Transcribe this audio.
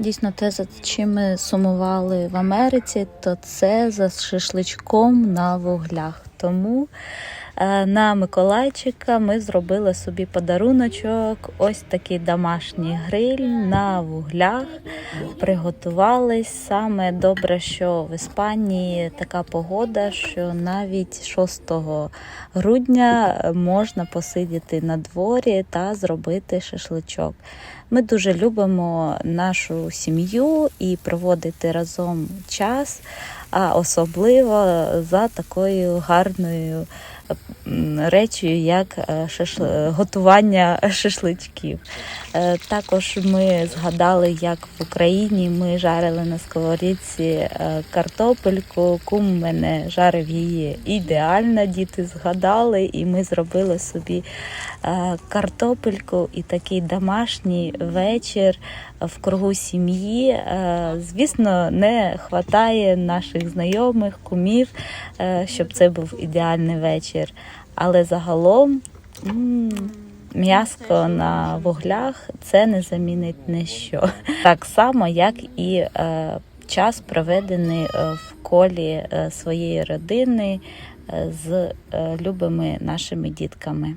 Дійсно, те, за чим ми сумували в Америці, то це за шашличком на вуглях. Тому на Миколайчика ми зробили собі подаруночок, ось такий домашній гриль на вуглях. Приготувались саме добре, що в Іспанії така погода, що навіть 6 грудня можна посидіти на дворі та зробити шашличок. Ми дуже любимо нашу сім'ю і проводити разом час, а особливо за такою гарною м, речю, як е, шашл- готування шашличків. Е, Також ми згадали, як в Україні ми жарили на сковорідці е, картопельку. Кум мене жарив її ідеально. Діти згадали, і ми зробили собі картопельку і такий домашній вечір в кругу сім'ї. Звісно, не вистачає наших знайомих, кумів, щоб це був ідеальний вечір. Але загалом. М'яско на вуглях це не замінить ніщо. Так само, як і е, час проведений е, в колі е, своєї родини е, з любими нашими дітками.